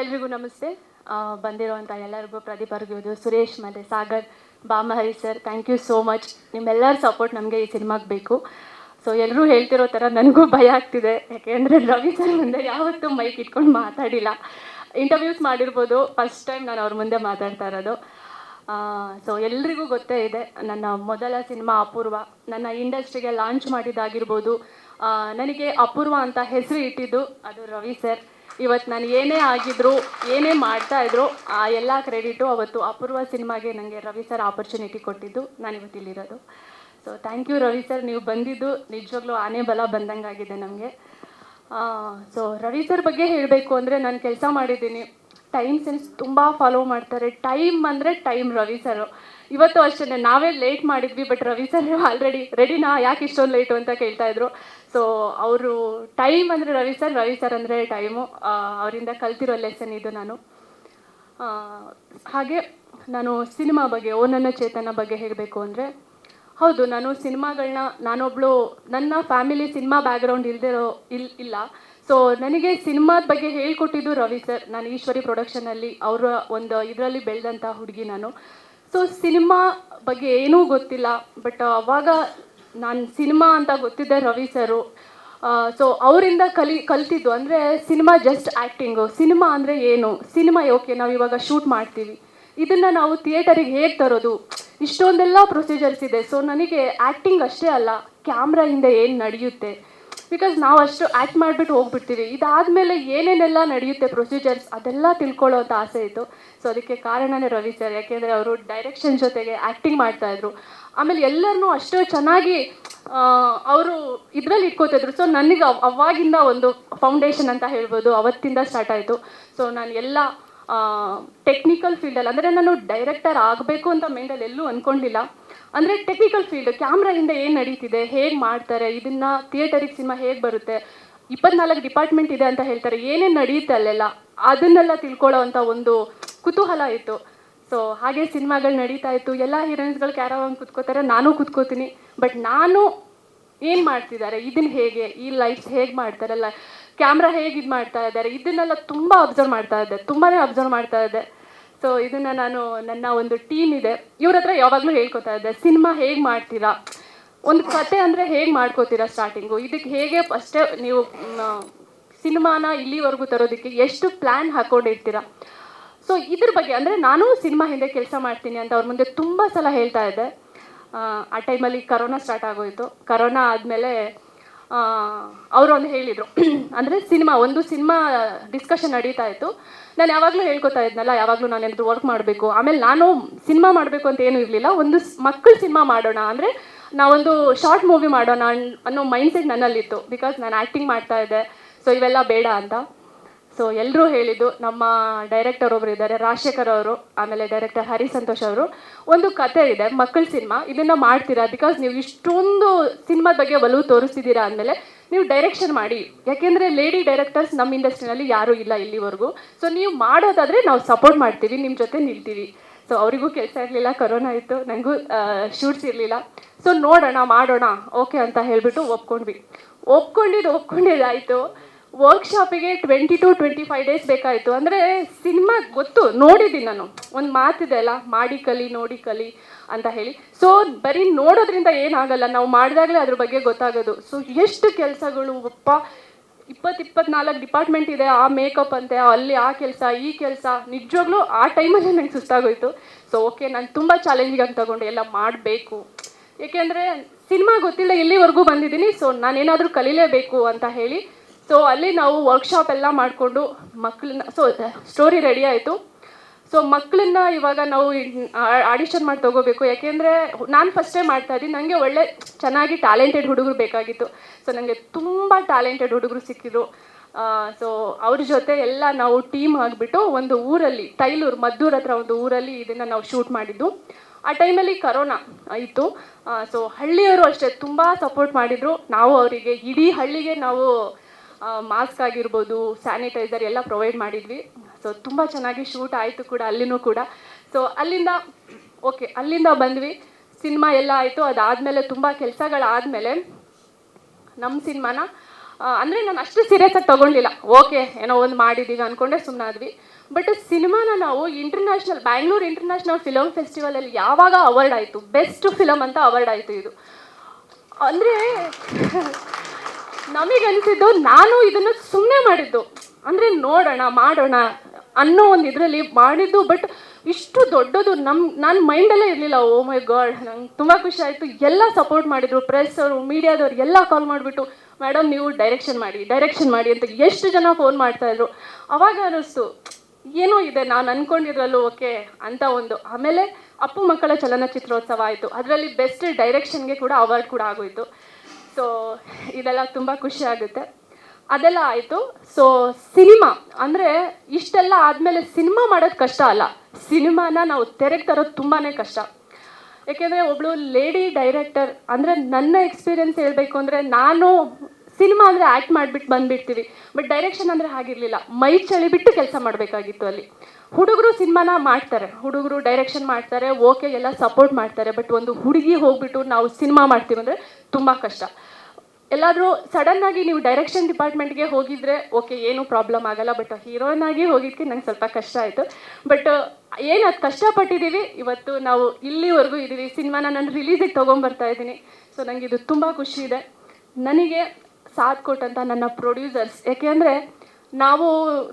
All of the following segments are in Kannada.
ಎಲ್ರಿಗೂ ನಮಸ್ತೆ. ಬಂದಿರುವಂಥ ಎಲ್ಲರಿಗೂ ಪ್ರದೀಪ್ ಅವ್ರಿಗೂ ಸುರೇಶ್ ಮತ್ತು Sagar ಬಾಮಹರಿ sir thank you so much ನಿಮ್ಮೆಲ್ಲರ ಸಪೋರ್ಟ್ ನಮಗೆ ಈ ಸಿನಿಮಾಗೆ ಬೇಕು. ಸೊ ಎಲ್ಲರೂ ಹೇಳ್ತಿರೋ ಥರ ನನಗೂ ಭಯ ಆಗ್ತಿದೆ. ಯಾಕೆಂದರೆ ರವಿ ಸರ್ ಮುಂದೆ ಯಾವತ್ತೂ ಮೈಕ್ ಇಟ್ಕೊಂಡು ಮಾತಾಡಿಲ್ಲ. ಇಂಟರ್ವ್ಯೂಸ್ ಮಾಡಿರ್ಬೋದು ಫಸ್ಟ್ ಟೈಮ್ ನಾನು ಅವ್ರ ಮುಂದೆ ಮಾತಾಡ್ತಾ ಇರೋದು. ಸೊ ಎಲ್ರಿಗೂ ಗೊತ್ತೇ ಇದೆ, ನನ್ನ ಮೊದಲ ಸಿನಿಮಾ ಅಪೂರ್ವ. ನನ್ನ ಇಂಡಸ್ಟ್ರಿಗೆ ಲಾಂಚ್ ಮಾಡಿದ್ದಾಗಿರ್ಬೋದು ನನಗೆ ಅಪೂರ್ವ ಅಂತ ಹೆಸರು ಇಟ್ಟಿದ್ದು ಅದು ರವಿ ಸರ್. ಇವತ್ತು ನಾನು ಏನೇ ಆಗಿದ್ರು, ಏನೇ ಮಾಡ್ತಾ ಇದ್ರು, ಆ ಎಲ್ಲ ಕ್ರೆಡಿಟು ಅವತ್ತು ಅಪೂರ್ವ ಸಿನಿಮಾಗೆ ನನಗೆ ರವಿ ಸರ್ ಆಪರ್ಚುನಿಟಿ ಕೊಟ್ಟಿದ್ದು. ನಾನು ಇವತ್ತು ಇಲ್ಲಿರೋದು. So thank you Ravi sir ನೀವು ಬಂದಿದ್ದು ನಿಜವಾಗ್ಲೂ ಆನೆ ಬಲ ಬಂದಂಗಾಗಿದೆ ನಮಗೆ. ಸೊ ರವಿ ಸರ್ ಬಗ್ಗೆ ಹೇಳಬೇಕು ಅಂದರೆ ನಾನು ಕೆಲಸ ಮಾಡಿದ್ದೀನಿ. ಟೈಮ್ ಸೆನ್ಸ್ ತುಂಬ ಫಾಲೋ ಮಾಡ್ತಾರೆ. ಟೈಮ್ ಅಂದರೆ ಟೈಮ್ ರವಿ ಸರ್ ಇವತ್ತು ಅಷ್ಟೇ ನಾವೇ ಲೇಟ್ ಮಾಡಿದ್ವಿ ಬಟ್ ರವಿ ಸರ್ ಆಲ್ರೆಡಿ ರೆಡಿನಾ ಯಾಕೆ ಇಷ್ಟೊಂದು ಲೇಟು ಅಂತ ಕೇಳ್ತಾ ಇದ್ರು. ಸೊ ಅವರು ಟೈಮ್ ಅಂದರೆ ರವಿ ಸರ್ ರವಿ ಸರ್ ಅಂದರೆ ಟೈಮು ಅವರಿಂದ ಕಲ್ತಿರೋ ಲೆಸನ್ ಇದು ನಾನು. ಹಾಗೆ ನಾನು ಸಿನಿಮಾ ಬಗ್ಗೆ ಓ ನನ್ನ ಚೇತನ ಬಗ್ಗೆ ಹೇಳಬೇಕು ಅಂದರೆ, ಹೌದು, ನಾನು ಸಿನಿಮಾಗಳನ್ನ ನಾನೊಬ್ಳು, ನನ್ನ ಫ್ಯಾಮಿಲಿ ಸಿನಿಮಾ ಬ್ಯಾಕ್ಗ್ರೌಂಡ್ ಇಲ್ದಿರೋ, ಇಲ್, ಇಲ್ಲ. ಸೊ ನನಗೆ ಸಿನಿಮಾದ ಬಗ್ಗೆ ಹೇಳ್ಕೊಟ್ಟಿದ್ದು ರವಿ ಸರ್ ನಾನು ಈಶ್ವರಿ ಪ್ರೊಡಕ್ಷನಲ್ಲಿ ಅವರ ಒಂದು ಇದರಲ್ಲಿ ಬೆಳೆದಂಥ ಹುಡುಗಿ ನಾನು. ಸೊ ಸಿನಿಮಾ ಬಗ್ಗೆ ಏನೂ ಗೊತ್ತಿಲ್ಲ, ಬಟ್ ಅವಾಗ ನಾನು ಸಿನಿಮಾ ಅಂತ ಗೊತ್ತಿದ್ದೆ ರವಿ ಸರು. ಸೊ ಅವರಿಂದ ಕಲಿ, ಕಲ್ತಿದ್ದು ಅಂದರೆ ಸಿನಿಮಾ ಜಸ್ಟ್ ಆ್ಯಕ್ಟಿಂಗು ಸಿನಿಮಾ ಅಂದರೆ ಏನು? ಸಿನಿಮಾ ಓಕೆ, ನಾವು ಇವಾಗ ಶೂಟ್ ಮಾಡ್ತೀವಿ. ಇದನ್ನು ನಾವು ಥಿಯೇಟರಿಗೆ ಹೇಗೆ ತರೋದು? ಇಷ್ಟೊಂದೆಲ್ಲ ಪ್ರೊಸೀಜರ್ಸ್ ಇದೆ. ಸೊ ನನಗೆ ಆ್ಯಕ್ಟಿಂಗ್ ಅಷ್ಟೇ ಅಲ್ಲ, ಕ್ಯಾಮ್ರಾ ಹಿಂದೆ ಏನು ನಡೆಯುತ್ತೆ? ಬಿಕಾಸ್ ನಾವು ಅಷ್ಟು ಆ್ಯಕ್ಟ್ ಮಾಡಿಬಿಟ್ಟು ಹೋಗ್ಬಿಡ್ತೀವಿ. ಇದಾದಮೇಲೆ ಏನೇನೆಲ್ಲ ನಡೆಯುತ್ತೆ ಪ್ರೊಸೀಜರ್ಸ್ ಅದೆಲ್ಲ ತಿಳ್ಕೊಳ್ಳೋ ಅಂತ ಆಸೆ ಇತ್ತು. ಸೊ ಅದಕ್ಕೆ ಕಾರಣನೇ ರವಿ ಸರ್ ಯಾಕೆಂದರೆ ಅವರು ಡೈರೆಕ್ಷನ್ ಜೊತೆಗೆ ಆ್ಯಕ್ಟಿಂಗ್ ಮಾಡ್ತಾಯಿದ್ರು ಆಮೇಲೆ ಎಲ್ಲರನ್ನೂ ಅಷ್ಟು ಚೆನ್ನಾಗಿ ಅವರು ಇದರಲ್ಲಿ ಇಟ್ಕೋತಿದ್ರು ಸೊ ನನಗೆ ಅವಾಗಿಂದ ಒಂದು ಫೌಂಡೇಶನ್ ಅಂತ ಹೇಳ್ಬೋದು. ಅವತ್ತಿಂದ ಸ್ಟಾರ್ಟ್ ಆಯಿತು. ಸೊ ನಾನು ಎಲ್ಲ ಟೆಕ್ನಿಕಲ್ ಫೀಲ್ಡಲ್ಲಿ ಅಂದರೆ ನಾನು ಡೈರೆಕ್ಟರ್ ಆಗಬೇಕು ಅಂತ ಮೈಂಡಲ್ಲಿ ಎಲ್ಲೂ ಅಂದ್ಕೊಂಡಿಲ್ಲ ಅಂದರೆ ಟೆಕ್ನಿಕಲ್ ಫೀಲ್ಡ್ ಕ್ಯಾಮ್ರಾ ಹಿಂದೆ ಏನು ನಡೀತಿದೆ, ಹೇಗೆ ಮಾಡ್ತಾರೆ, ಇದನ್ನು ಥಿಯೇಟರಿಗೆ ಸಿನಿಮಾ ಹೇಗೆ ಬರುತ್ತೆ, ಇಪ್ಪತ್ನಾಲ್ಕು ಡಿಪಾರ್ಟ್ಮೆಂಟ್ ಇದೆ ಅಂತ ಹೇಳ್ತಾರೆ, ಏನೇನು ನಡೆಯುತ್ತೆ ಅಲ್ಲೆಲ್ಲ, ಅದನ್ನೆಲ್ಲ ತಿಳ್ಕೊಳ್ಳೋ ಅಂಥ ಒಂದು ಕುತೂಹಲ ಇತ್ತು. ಸೊ ಹಾಗೆ ಸಿನಿಮಾಗಳು ನಡೀತಾ ಇತ್ತು, ಎಲ್ಲ ಹೀರೋಯಿನ್ಸ್ಗಳು ಕ್ಯಾರವಾಗಿ ಕುತ್ಕೋತಾರೆ, ನಾನು ಕುತ್ಕೋತೀನಿ. ಬಟ್ ನಾನು ಏನು ಮಾಡ್ತಿದ್ದಾರೆ ಇದನ್ನ ಹೇಗೆ, ಈ ಲೈಫ್ ಹೇಗೆ ಮಾಡ್ತಾರಲ್ಲ ಕ್ಯಾಮ್ರಾ ಹೇಗೆ ಇದು ಮಾಡ್ತಾ ಇದ್ದಾರೆ, ಇದನ್ನೆಲ್ಲ ತುಂಬ ಅಬ್ಸರ್ವ್ ಮಾಡ್ತಾ ಇದ್ದೆ ತುಂಬಾ ಅಬ್ಸರ್ವ್ ಮಾಡ್ತಾ ಇದ್ದೆ. ಸೊ ಇದನ್ನು ನಾನು ನನ್ನ ಒಂದು ಟೀಮ್ ಇದೆ. ಇವ್ರ ಹತ್ರ ಯಾವಾಗಲೂ ಹೇಳ್ಕೊತಾ ಇದ್ದೆ, ಸಿನಿಮಾ ಹೇಗೆ ಮಾಡ್ತೀರಾ? ಒಂದು ಕತೆ ಅಂದರೆ ಹೇಗೆ ಮಾಡ್ಕೋತೀರಾ ಸ್ಟಾರ್ಟಿಂಗು ಇದಕ್ಕೆ ಹೇಗೆ ಅಷ್ಟೇ ನೀವು ಸಿನಿಮಾನ ಇಲ್ಲಿವರೆಗೂ ತರೋದಕ್ಕೆ ಎಷ್ಟು ಪ್ಲ್ಯಾನ್ ಹಾಕೊಂಡಿರ್ತೀರಾ? ಸೊ ಇದ್ರ ಬಗ್ಗೆ ಅಂದರೆ ನಾನು ಸಿನಿಮಾ ಹಿಂದೆ ಕೆಲಸ ಮಾಡ್ತೀನಿ ಅಂತ ಅವ್ರ ಮುಂದೆ ತುಂಬ ಸಲ ಹೇಳ್ತಾ ಇದ್ದೆ. ಆ ಟೈಮಲ್ಲಿ ಕರೋನಾ ಸ್ಟಾರ್ಟ್ ಆಗೋಯ್ತು. ಕರೋನಾ ಆದಮೇಲೆ ಅವರು ಒಂದು ಹೇಳಿದರು. ಅಂದರೆ ಸಿನಿಮಾ, ಒಂದು ಸಿನಿಮಾ ಡಿಸ್ಕಷನ್ ನಡೀತಾ ಇತ್ತು. ನಾನು ಯಾವಾಗಲೂ ಹೇಳ್ಕೊತಾ ಇದ್ನಲ್ಲ, ಯಾವಾಗಲೂ ನಾನು ಏನಾದರೂ ವರ್ಕ್ ಮಾಡಬೇಕು. ಆಮೇಲೆ ನಾನು ಸಿನಿಮಾ ಮಾಡಬೇಕು ಅಂತ ಏನೂ ಇರಲಿಲ್ಲ. ಒಂದು ಮಕ್ಕಳು ಸಿನಿಮಾ ಮಾಡೋಣ, ಅಂದರೆ ನಾವೊಂದು ಶಾರ್ಟ್ ಮೂವಿ ಮಾಡೋಣ ಅನ್- ಅನ್ನೋ ಮೈಂಡ್ಸೆಟ್ ನನ್ನಲ್ಲಿತ್ತು. ಬಿಕಾಸ್ ನಾನು ಆ್ಯಕ್ಟಿಂಗ್ ಮಾಡ್ತಾ ಇದ್ದೆ. ಸೊ ಇವೆಲ್ಲ ಬೇಡ ಅಂತ. ಸೊ ಎಲ್ಲರೂ ಹೇಳಿದ್ದು ನಮ್ಮ ಡೈರೆಕ್ಟರ್ ಒಬ್ರು ಇದ್ದಾರೆ, ರಾಜಶೇಖರ್ ಅವರು, ಆಮೇಲೆ ಡೈರೆಕ್ಟರ್ ಹರಿ ಸಂತೋಷ್ ಅವರು. ಒಂದು ಕತೆ ಇದೆ, ಮಕ್ಕಳ ಸಿನಿಮಾ. ಇದನ್ನ ಮಾಡ್ತೀರಾ? ಬಿಕಾಸ್ ನೀವು ಇಷ್ಟೊಂದು ಸಿನಿಮಾದ ಬಗ್ಗೆ ಒಲವು ತೋರಿಸ್ತಿದ್ದೀರಾ ಅಂದಮೇಲೆ ನೀವು ಡೈರೆಕ್ಷನ್ ಮಾಡಿ. ಯಾಕೆಂದರೆ ಲೇಡಿ ಡೈರೆಕ್ಟರ್ಸ್ ನಮ್ಮ ಇಂಡಸ್ಟ್ರಿನಲ್ಲಿ ಯಾರೂ ಇಲ್ಲ ಇಲ್ಲಿವರೆಗೂ. ಸೊ ನೀವು ಮಾಡೋದಾದರೆ ನಾವು ಸಪೋರ್ಟ್ ಮಾಡ್ತೀವಿ ನಿಮ್ಮ ಜೊತೆ ನಿಲ್ತೀವಿ. ಸೊ ಅವರಿಗೂ ಕೆಲಸ ಇರಲಿಲ್ಲ ಕರೋನಾ ಇತ್ತು ನನಗೂ ಶೂಟ್ಸ್ ಇರಲಿಲ್ಲ. ಸೊ ನೋಡೋಣ, ಮಾಡೋಣ ಓಕೆ ಅಂತ ಹೇಳಿಬಿಟ್ಟು ಒಪ್ಕೊಂಡ್ವಿ. ಒಪ್ಕೊಂಡಿದ್ದು ಒಪ್ಕೊಂಡಿದ್ದಾಯಿತು. ವರ್ಕ್ಶಾಪಿಗೆ twenty two twenty five days ಬೇಕಾಯಿತು. ಅಂದರೆ ಸಿನಿಮಾ ಗೊತ್ತು, ನೋಡಿದ್ದೀನಿ ನಾನು. ಒಂದು ಮಾತಿದೆ ಅಲ್ಲ, ಮಾಡಿ ಕಲಿ, ನೋಡಿ ಕಲಿ ಅಂತ ಹೇಳಿ. ಸೊ ಬರೀ ನೋಡೋದ್ರಿಂದ ಏನಾಗಲ್ಲ, ನಾವು ಮಾಡಿದಾಗಲೇ ಅದ್ರ ಬಗ್ಗೆ ಗೊತ್ತಾಗೋದು. ಸೊ ಎಷ್ಟು ಕೆಲಸಗಳು, ಒಪ್ಪ ಇಪ್ಪತ್ತು ಇಪ್ಪತ್ನಾಲ್ಕು ಡಿಪಾರ್ಟ್ಮೆಂಟ್ ಇದೆ, ಆ ಮೇಕಪ್ ಅಂತೆ, ಅಲ್ಲಿ ಆ ಕೆಲಸ, ಈ ಕೆಲಸ. ನಿಜವಾಗ್ಲೂ ಆ ಟೈಮಲ್ಲಿ ನನಗೆ ಸುಸ್ತಾಗೋಯ್ತು. ಸೊ ಓಕೆ ನಾನು ತುಂಬ ಚಾಲೆಂಜಿಂಗ್ ಆಗಿ ತಗೊಂಡೆ, ಎಲ್ಲ ಮಾಡಬೇಕು. ಏಕೆಂದರೆ, ಸಿನಿಮಾ ಗೊತ್ತಿಲ್ಲ, ಇಲ್ಲಿವರೆಗೂ ಬಂದಿದ್ದೀನಿ. ಸೊ ನಾನೇನಾದರೂ ಕಲೀಲೇಬೇಕು ಅಂತ ಹೇಳಿ ಸೊ ಅಲ್ಲಿ ನಾವು ವರ್ಕ್ಶಾಪ್ ಎಲ್ಲ ಮಾಡಿಕೊಂಡು ಮಕ್ಕಳನ್ನ ಸೊ ಸ್ಟೋರಿ ರೆಡಿ ಆಯಿತು. ಸೊ ಮಕ್ಕಳನ್ನ ಇವಾಗ ನಾವು ಆಡಿಷನ್ ಮಾಡಿ ತಗೋಬೇಕು. ಯಾಕೆಂದರೆ ನಾನು ಫಸ್ಟೇ ಮಾಡ್ತಾ ಇದ್ದೀನಿ. ನನಗೆ ಒಳ್ಳೆ ಚೆನ್ನಾಗಿ ಟ್ಯಾಲೆಂಟೆಡ್ ಹುಡುಗರು ಬೇಕಾಗಿತ್ತು. ಸೊ ನನಗೆ ತುಂಬ ಟ್ಯಾಲೆಂಟೆಡ್ ಹುಡುಗರು ಸಿಕ್ಕಿದ್ರು. ಸೊ ಅವ್ರ ಜೊತೆ ಎಲ್ಲ ನಾವು ಟೀಮ್ ಆಗಿಬಿಟ್ಟು ಒಂದು ಊರಲ್ಲಿ, ತೈಲೂರು, ಮದ್ದೂರ್ ಹತ್ರ ಒಂದು ಊರಲ್ಲಿ ಇದನ್ನು ನಾವು ಶೂಟ್ ಮಾಡಿದ್ದು. ಆ ಟೈಮಲ್ಲಿ ಕರೋನಾ ಇತ್ತು. ಸೊ ಹಳ್ಳಿಯವರು ಅಷ್ಟೇ ತುಂಬ ಸಪೋರ್ಟ್ ಮಾಡಿದರು. ನಾವು ಅವರಿಗೆ ಇಡೀ ಹಳ್ಳಿಗೆ ನಾವು ಮಾಸ್ಕ್ ಆಗಿರ್ಬೋದು ಸ್ಯಾನಿಟೈಸರ್ ಎಲ್ಲ ಪ್ರೊವೈಡ್ ಮಾಡಿದ್ವಿ. ಸೊ ತುಂಬ ಚೆನ್ನಾಗಿ ಶೂಟ್ ಆಯಿತು ಕೂಡ ಅಲ್ಲಿನೂ ಕೂಡ. ಸೊ ಅಲ್ಲಿಂದ ಓಕೆ ಅಲ್ಲಿಂದ ಬಂದ್ವಿ. ಸಿನಿಮಾ ಎಲ್ಲ ಆಯಿತು. ಅದಾದಮೇಲೆ ತುಂಬ ಕೆಲಸಗಳಾದಮೇಲೆ ನಮ್ಮ ಸಿನಿಮಾನ ಅಂದರೆ ನಾನು ಅಷ್ಟು ಸೀರಿಯಸ್ ಆಗಿ ತೊಗೊಂಡಿಲ್ಲ. ಓಕೆ ಏನೋ ಒಂದು ಮಾಡಿದ್ದೀವಿ ಅಂದ್ಕೊಂಡೆ ಸುಮ್ಮನಾದ್ವಿ ಬಟ್ ಸಿನಿಮಾನ ನಾವು ಇಂಟರ್ನ್ಯಾಷನಲ್ ಬ್ಯಾಂಗ್ಳೂರ್ ಇಂಟರ್ನ್ಯಾಷನಲ್ ಫಿಲಮ್ ಫೆಸ್ಟಿವಲಲ್ಲಿ ಯಾವಾಗ ಅವಾರ್ಡ್ ಆಯಿತು? ಬೆಸ್ಟ್ ಫಿಲಮ್ ಅಂತ ಅವಾರ್ಡ್ ಆಯಿತು ಇದು. ಅಂದರೆ ನಮಗೆ ಅನಿಸಿದ್ದು ನಾನು ಇದನ್ನು ಸುಮ್ಮನೆ ಮಾಡಿದ್ದು. ಅಂದರೆ ನೋಡೋಣ, ಮಾಡೋಣ ಅನ್ನೋ ಒಂದು ಇದರಲ್ಲಿ ಮಾಡಿದ್ದು, ಬಟ್ ಇಷ್ಟು ದೊಡ್ಡದು ನಮ್ಮ ನನ್ನ ಮೈಂಡಲ್ಲೇ ಇರಲಿಲ್ಲ. ಓ ಮೈ ಗಾಡ್, ನಂಗೆ ತುಂಬ ಖುಷಿ ಆಯಿತು. ಎಲ್ಲ ಸಪೋರ್ಟ್ ಮಾಡಿದರು, ಪ್ರೆಸ್ ಅವರು, ಮೀಡಿಯಾದವ್ರು, ಎಲ್ಲ ಕಾಲ್ ಮಾಡಿಬಿಟ್ಟು ಮೇಡಮ್ ನೀವು ಡೈರೆಕ್ಷನ್ ಮಾಡಿ ಡೈರೆಕ್ಷನ್ ಮಾಡಿ ಅಂತ ಎಷ್ಟು ಜನ ಫೋನ್ ಮಾಡ್ತಾಯಿದ್ರು ಅವಾಗ ಅನ್ನಿಸ್ತು, ಏನೋ ಇದೆ, ನಾನು ಅಂದ್ಕೊಂಡಿದ್ರಲ್ಲೂ ಓಕೆ ಅಂತ ಒಂದು. ಆಮೇಲೆ ಅಪ್ಪು ಮಕ್ಕಳ ಚಲನಚಿತ್ರೋತ್ಸವ ಆಯಿತು. ಅದರಲ್ಲಿ ಬೆಸ್ಟ್ ಡೈರೆಕ್ಷನ್ಗೆ ಕೂಡ ಅವಾರ್ಡ್ ಕೂಡ ಆಗೋಯಿತು. ಸೊ ಇದೆಲ್ಲ ತುಂಬ ಖುಷಿ ಆಗುತ್ತೆ. ಅದೆಲ್ಲ ಆಯಿತು. ಸೊ ಸಿನಿಮಾ ಅಂದರೆ ಇಷ್ಟೆಲ್ಲ ಆದಮೇಲೆ ಸಿನಿಮಾ ಮಾಡೋದು ಕಷ್ಟ ಅಲ್ಲ. ಸಿನಿಮಾನ ನಾವು ತೆರೆಗೆ ತರೋದು ತುಂಬಾ ಕಷ್ಟ. ಯಾಕೆಂದರೆ ಒಬ್ಬಳು ಲೇಡಿ ಡೈರೆಕ್ಟರ್ ಅಂದರೆ ನನ್ನ ಎಕ್ಸ್ಪೀರಿಯನ್ಸ್ ಹೇಳಬೇಕು ಅಂದರೆ ನಾನು ಸಿನಿಮಾ ಅಂದರೆ ಆ್ಯಕ್ಟ್ ಮಾಡಿಬಿಟ್ಟು ಬಂದುಬಿಡ್ತೀವಿ. ಬಟ್ ಡೈರೆಕ್ಷನ್ ಅಂದರೆ ಹಾಗಿರಲಿಲ್ಲ. ಮೈ ಚಳಿ ಬಿಟ್ಟು ಕೆಲಸ ಮಾಡಬೇಕಾಗಿತ್ತು ಅಲ್ಲಿ. ಹುಡುಗರು ಸಿನಿಮಾನ ಮಾಡ್ತಾರೆ. ಹುಡುಗರು ಡೈರೆಕ್ಷನ್ ಮಾಡ್ತಾರೆ ಓಕೆ ಎಲ್ಲ ಸಪೋರ್ಟ್ ಮಾಡ್ತಾರೆ ಬಟ್ ಒಂದು ಹುಡುಗಿ ಹೋಗ್ಬಿಟ್ಟು ನಾವು ಸಿನಿಮಾ ಮಾಡ್ತೀವಿ ಅಂದರೆ ತುಂಬ ಕಷ್ಟ. ಎಲ್ಲಾದರೂ ಸಡನ್ ಆಗಿ ನೀವು ಡೈರೆಕ್ಷನ್ ಡಿಪಾರ್ಟ್ಮೆಂಟ್ಗೆ ಹೋಗಿದ್ರೆ ಓಕೆ ಏನೂ ಪ್ರಾಬ್ಲಮ್ ಆಗಲ್ಲ ಬಟ್ ಹೀರೋಯಿನ್ ಆಗಿ ಹೋಗಿದ್ದಕ್ಕೆ ನಂಗೆ ಸ್ವಲ್ಪ ಕಷ್ಟ ಆಯಿತು. ಬಟ್ ಏನು ಅದು ಕಷ್ಟಪಟ್ಟಿದ್ದೀವಿ ಇವತ್ತು ನಾವು ಇಲ್ಲಿವರೆಗೂ ಇದ್ದೀವಿ ಸಿನಿಮಾನ ನಾನು ರಿಲೀಸಿಗೆ ತೊಗೊಂಬರ್ತಾ ಇದ್ದೀನಿ. ಸೊ ನನಗೆ ಇದು ತುಂಬ ಖುಷಿ ಇದೆ. ನನಗೆ ಸಾಥ್ ಕೊಟ್ಟಂಥ ನನ್ನ ಪ್ರೊಡ್ಯೂಸರ್ಸ್ ಯಾಕೆಂದರೆ ನಾವು,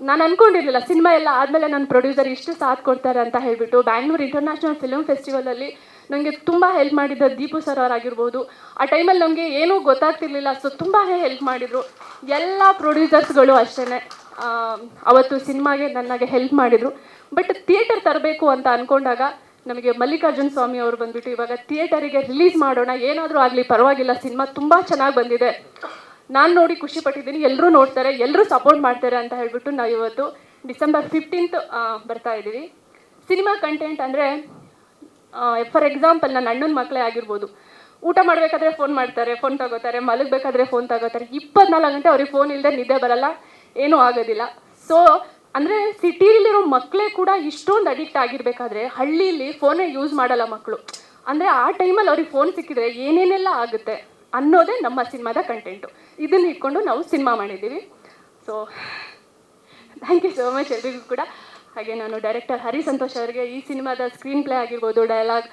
ನಾನು ಅಂದ್ಕೊಂಡಿರಲಿಲ್ಲ ಸಿನಿಮಾ ಎಲ್ಲ ಆದಮೇಲೆ ನನ್ನ ಪ್ರೊಡ್ಯೂಸರ್ ಇಷ್ಟು ಸಾಥ್ ಕೊಡ್ತಾರೆ ಅಂತ ಹೇಳಿಬಿಟ್ಟು ಬ್ಯಾಂಗ್ಳೂರ್ ಇಂಟರ್ನ್ಯಾಷನಲ್ ಫಿಲ್ಮ್ ಫೆಸ್ಟಿವಲಲ್ಲಿ ನನಗೆ ತುಂಬ ಹೆಲ್ಪ್ ಮಾಡಿದ್ದ ದೀಪು ಸರ್ ಅವರಾಗಿರ್ಬೋದು. ಆ ಟೈಮಲ್ಲಿ ನಮಗೆ ಏನೂ ಗೊತ್ತಾಗ್ತಿರ್ಲಿಲ್ಲ ಸೊ ತುಂಬಾ ಹೆಲ್ಪ್ ಮಾಡಿದರು. ಎಲ್ಲ ಪ್ರೊಡ್ಯೂಸರ್ಸ್ಗಳು ಅಷ್ಟೇ ಅವತ್ತು ಸಿನಿಮಾಗೆ ನನಗೆ ಹೆಲ್ಪ್ ಮಾಡಿದರು. ಬಟ್ ಥಿಯೇಟರ್ ತರಬೇಕು ಅಂತ ಅಂದ್ಕೊಂಡಾಗ ನಮಗೆ ಮಲ್ಲಿಕಾರ್ಜುನ್ ಸ್ವಾಮಿ ಅವರು ಬಂದ್ಬಿಟ್ಟು ಇವಾಗ ಥಿಯೇಟರಿಗೆ ರಿಲೀಸ್ ಮಾಡೋಣ, ಏನಾದರೂ ಆಗಲಿ ಪರವಾಗಿಲ್ಲ, ಸಿನಿಮಾ ತುಂಬ ಚೆನ್ನಾಗಿ ಬಂದಿದೆ. ನಾನು ನೋಡಿ ಖುಷಿ ಪಟ್ಟಿದ್ದೀನಿ. ಎಲ್ಲರೂ ನೋಡ್ತಾರೆ ಎಲ್ಲರೂ ಸಪೋರ್ಟ್ ಮಾಡ್ತಾರೆ ಅಂತ ಹೇಳ್ಬಿಟ್ಟು ನಾವು ಇವತ್ತು ಡಿಸೆಂಬರ್ ಫಿಫ್ಟೀನ್ತ್ ಬರ್ತಾ ಇದ್ದೀವಿ. ಸಿನಿಮಾ ಕಂಟೆಂಟ್ ಅಂದರೆ ಫಾರ್ ಎಕ್ಸಾಂಪಲ್ ನನ್ನ ಅಣ್ಣನ ಮಕ್ಕಳೇ ಆಗಿರ್ಬೋದು. ಊಟ ಮಾಡಬೇಕಾದ್ರೆ ಫೋನ್ ಮಾಡ್ತಾರೆ ಫೋನ್ ತಗೋತಾರೆ, ಮಲಗಬೇಕಾದ್ರೆ ಫೋನ್ ತಗೋತಾರೆ. ಇಪ್ಪತ್ನಾಲ್ಕು ಗಂಟೆ ಅವ್ರಿಗೆ ಫೋನ್ ಇಲ್ಲದೆ ನಿದ್ದೆ ಬರಲ್ಲ, ಏನೂ ಆಗೋದಿಲ್ಲ. ಸೊ ಅಂದರೆ ಸಿಟಿಲಿರೋ ಮಕ್ಕಳೇ ಕೂಡ ಇಷ್ಟೊಂದು ಅಡಿಕ್ಟ್ ಆಗಿರಬೇಕಾದ್ರೆ ಹಳ್ಳಿಯಲ್ಲಿ ಫೋನೇ ಯೂಸ್ ಮಾಡಲ್ಲ ಮಕ್ಕಳು ಅಂದರೆ ಆ ಟೈಮಲ್ಲಿ ಅವ್ರಿಗೆ ಫೋನ್ ಸಿಕ್ಕಿದ್ರೆ ಏನೇನೆಲ್ಲ ಆಗುತ್ತೆ? ಅನ್ನೋದೇ ನಮ್ಮ ಸಿನಿಮಾದ ಕಂಟೆಂಟು ಇದನ್ನ ಇಟ್ಕೊಂಡು ನಾವು ಸಿನಿಮಾ ಮಾಡಿದ್ದೀವಿ. So thank you so much ಎಲ್ರಿಗೂ ಕೂಡ. ಹಾಗೆ ನಾನು ಡೈರೆಕ್ಟರ್ ಹರಿ ಸಂತೋಷ್ ಅವರಿಗೆ ಈ ಸಿನಿಮಾದ ಸ್ಕ್ರೀನ್ ಪ್ಲೇ ಆಗಿರ್ಬೋದು ಡೈಲಾಗ್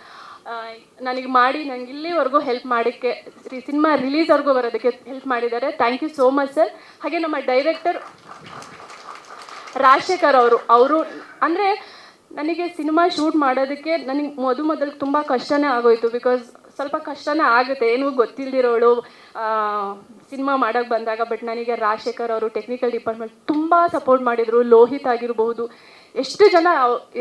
ನನಗೆ ಮಾಡಿ ನನಗೆ ಇಲ್ಲಿವರೆಗೂ ಹೆಲ್ಪ್ ಮಾಡೋಕ್ಕೆ ಸಿನಿಮಾ ರಿಲೀಸ್ವರೆಗೂ ಬರೋದಕ್ಕೆ ಹೆಲ್ಪ್ ಮಾಡಿದ್ದಾರೆ. Thank you so much sir ಹಾಗೆ ನಮ್ಮ ಡೈರೆಕ್ಟರ್ ರಾಜಶೇಖರ್ ಅವರು ಅವರು ಅಂದರೆ ನನಗೆ ಸಿನಿಮಾ ಶೂಟ್ ಮಾಡೋದಕ್ಕೆ ನನಗೆ ಮೊದಲು ಮೊದಲು ತುಂಬ ಕಷ್ಟನೇ ಆಗೋಯಿತು ಬಿಕಾಸ್ ಸ್ವಲ್ಪ ಕಷ್ಟನೇ ಆಗುತ್ತೆ. ಏನೂ ಗೊತ್ತಿಲ್ದಿರೋಳು. ಸಿನಿಮಾ ಮಾಡೋಕ್ಕೆ ಬಂದಾಗ, ಬಟ್ ನನಗೆ ರಾಜಶೇಖರ್ ಅವರು ಟೆಕ್ನಿಕಲ್ ಡಿಪಾರ್ಟ್ಮೆಂಟ್ ತುಂಬ ಸಪೋರ್ಟ್ ಮಾಡಿದರು. ಲೋಹಿತ್ ಆಗಿರಬಹುದು. ಎಷ್ಟು ಜನ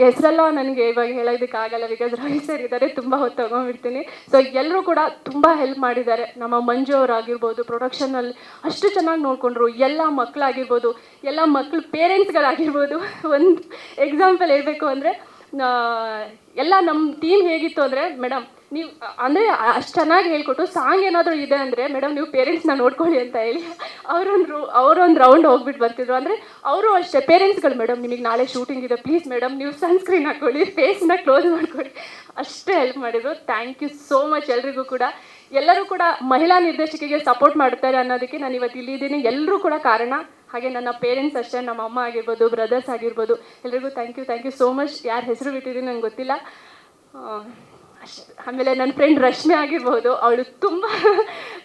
ಹೆಸರೆಲ್ಲ ನನಗೆ ಇವಾಗ ಹೇಳೋದಕ್ಕಾಗಲ್ಲ ಬಿಕಾಸ್ ರವಿ ಸರ್ ಇದ್ದಾರೆ, ತುಂಬ ಹೊತ್ತು ತಗೊಂಡ್ಬಿಡ್ತೀನಿ. ಸೊ ಎಲ್ಲರೂ ಕೂಡ ತುಂಬ ಹೆಲ್ಪ್ ಮಾಡಿದ್ದಾರೆ. ನಮ್ಮ ಮಂಜು ಅವರಾಗಿರ್ಬೋದು ಪ್ರೊಡಕ್ಷನಲ್ಲಿ ಅಷ್ಟು ಚೆನ್ನಾಗಿ ನೋಡಿಕೊಂಡ್ರು. ಎಲ್ಲ ಮಕ್ಕಳಾಗಿರ್ಬೋದು ಎಲ್ಲ ಮಕ್ಕಳು ಪೇರೆಂಟ್ಸ್ಗಳಾಗಿರ್ಬೋದು ಒಂದು ಎಕ್ಸಾಂಪಲ್ ಹೇಳಬೇಕು ಅಂದರೆ ಎಲ್ಲ ನಮ್ಮ ಟೀಮ್ ಹೇಗಿತ್ತು ಅಂದರೆ ಮೇಡಮ್ ನೀವು, ಅಂದರೆ ಅಷ್ಟು ಚೆನ್ನಾಗಿ ಹೇಳ್ಕೊಟ್ಟು ಸಾಂಗ್ ಏನಾದರೂ ಇದೆ ಅಂದರೆ, ಮೇಡಮ್, ನೀವು ಪೇರೆಂಟ್ಸ್ನ ನೋಡ್ಕೊಳ್ಳಿ ಅಂತ ಹೇಳಿ. ಅವರೊಂದು ಅವರೊಂದು ರೌಂಡ್ ಹೋಗ್ಬಿಟ್ಟು ಬರ್ತಿದ್ರು. ಅಂದರೆ ಅವರು ಅಷ್ಟೇ ಪೇರೆಂಟ್ಸ್ಗಳು ಮೇಡಮ್, ನಿಮಗೆ ನಾಳೆ ಶೂಟಿಂಗ್ ಇದೆ. ಪ್ಲೀಸ್ ಮೇಡಮ್, ನೀವು ಸನ್ಸ್ಕ್ರೀನ್ ಹಾಕ್ಕೊಳ್ಳಿ ಫೇಸ್ನ ಕ್ಲೋಸ್ ಮಾಡ್ಕೊಳ್ಳಿ. ಅಷ್ಟೇ ಹೆಲ್ಪ್ ಮಾಡಿದ್ರು. ಥ್ಯಾಂಕ್ ಯು ಸೋ ಮಚ್ ಎಲ್ರಿಗೂ ಕೂಡ. ಎಲ್ಲರೂ ಕೂಡ ಮಹಿಳಾ ನಿರ್ದೇಶಕಿಗೆ ಸಪೋರ್ಟ್ ಮಾಡ್ತಾರೆ ಅನ್ನೋದಕ್ಕೆ ನಾನು ಇವತ್ತು ಇಲ್ಲಿದ್ದೀನಿ ಎಲ್ಲರೂ ಕೂಡ ಕಾರಣ. ಹಾಗೆ ನನ್ನ ಪೇರೆಂಟ್ಸ್ ಅಷ್ಟೇ, ನಮ್ಮ ಅಮ್ಮ ಆಗಿರ್ಬೋದು ಬ್ರದರ್ಸ್ ಆಗಿರ್ಬೋದು. ಎಲ್ರಿಗೂ thank you thank you so much ಯಾರು ಹೆಸರು ಬಿಟ್ಟಿದ್ದೀನಿ ನಂಗೆ ಗೊತ್ತಿಲ್ಲ. ಆಮೇಲೆ ನನ್ನ ಫ್ರೆಂಡ್ ರಶ್ಮಿ ಆಗಿರ್ಬೋದು, ಅವಳು ತುಂಬ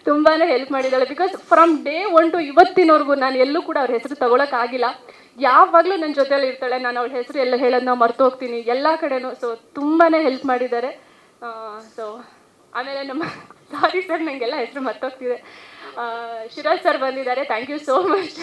ತುಂಬಾ ಹೆಲ್ಪ್ ಮಾಡಿದ್ದಾಳೆ. Because from day one to ಇವತ್ತಿನವರೆಗೂ ನಾನು ಎಲ್ಲೂ ಕೂಡ ಅವ್ರ ಹೆಸರು ತಗೊಳಕ್ಕಾಗಿಲ್ಲ ಯಾವಾಗಲೂ ನನ್ನ ಜೊತೆಯಲ್ಲಿ ಇರ್ತಾಳೆ. ನಾನು ಅವಳ ಹೆಸರು ಎಲ್ಲ ಹೇಳೋದನ್ನ ಮರ್ತು ಹೋಗ್ತೀನಿ. ಎಲ್ಲ ಕಡೆನೂ ಸೊ ತುಂಬಾ ಹೆಲ್ಪ್ ಮಾಡಿದ್ದಾರೆ. ಸೊ ಆಮೇಲೆ ನಮ್ಮ ಸಾರಿ ಸರ್ ನನಗೆಲ್ಲ ಹೆಸರು ಮರ್ತೋಗ್ತಿದೆ ಶಿರಾಜ್ ಸರ್ ಬಂದಿದ್ದಾರೆ. Thank you so much